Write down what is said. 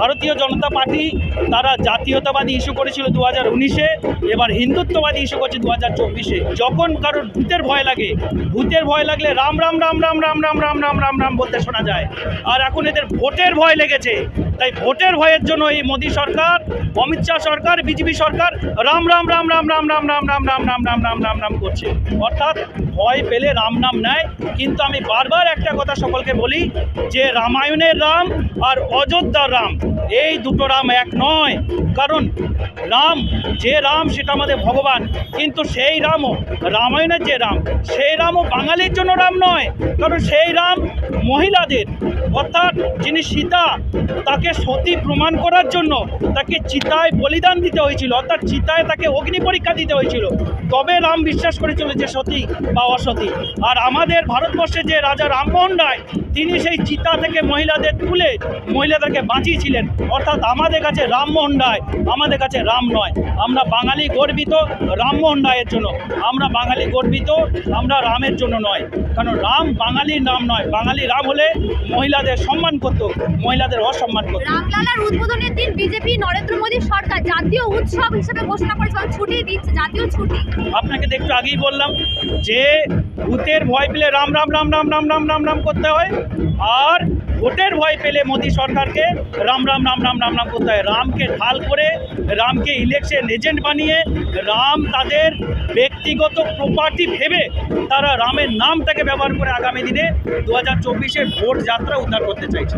ভারতীয় জনতা পার্টি তারা জাতীয়তাবাদী ইস্যু করেছিল দু হাজার উনিশে, এবার হিন্দুত্ববাদী ইস্যু করছে দু হাজার চব্বিশে। যখন কারোর ভূতের ভয় লাগে, ভূতের ভয় লাগলে রাম রাম রাম রাম রাম রাম রাম রাম রাম রাম বলতে শোনা যায়। আর এখন এদের ভোটের ভয় লেগেছে। তাই ভোটের ভয়ের জন্য এই মোদী সরকার অমিত শাহ সরকার বিজেপি সরকার রাম রাম রাম রাম রাম রাম রাম রাম রাম রাম রাম রাম রাম রাম করছে অর্থাৎ ভয় পেলে রাম নাম নেয় কিন্তু আমি বারবার একটা কথা সকলকে বলি যে রামায়ণের রাম আর অযোধ্যার রাম এই দুটো রাম এক নয়। কারণ রাম, যে রাম সেটা আমাদের ভগবান। কিন্তু সেই রামও রামায়ণের যে রাম, সেই রামও বাঙালির জন্য রাম নয়। কারণ সেই রাম মহিলাদের, অর্থাৎ যিনি সীতা, তাকে সতী প্রমাণ করার জন্য তাকে চিতায় বলিদান দিতে হয়েছিল। অর্থাৎ চিতায় তাকে অগ্নি পরীক্ষা দিতে হয়েছিল। তবে রাম বিশ্বাস করেছিল যে সতী বা অসতী। আর আমাদের ভারতবর্ষে যে রাজা রামমোহন রায়, তিনি সেই চিতা থেকে মহিলাদের তুলে মহিলাদেরকে বাঁচিয়েছিলেন। অর্থাৎ আমাদের কাছে রামমোহন রায় আমাদের কাছে রাম নয়। আমরা বাঙালি গর্বিত রামমোহন রায়ের জন্য। আমরা বাঙালি গর্বিত আমরা রামের জন্য নয়। কারণ রাম বাঙালির নাম নয়। বাঙালি রাম হলে মহিলাদের সম্মান করতো মহিলাদের অসম্মান করতো। রামলালার উদ্বোধনের দিন বিজেপি নরেন্দ্র মোদী সরকার জাতীয় উৎসব হিসেবে ঘোষণা করেছে ছুটি দিচ্ছে জাতীয় ছুটি। আপনাকে তো একটু আগেই বললাম যে ভূতের ভয় পেলে রাম রাম রাম রাম রাম রাম রাম রাম করতে হয় আর ভোটের ভয় পেলে মোদী সরকারকে রাম রাম রাম রাম রাম রাম করতে হয় রামকে ঢাল করে রামকে ইলেকশন এজেন্ট বানিয়ে রাম তাদের ব্যক্তিগত প্রপার্টি ভেবে তারা রামের নামটাকে ব্যবহার করে আগামী দিনে দু হাজার চব্বিশের ভোট যাত্রা উদ্ধার করতে চাইছে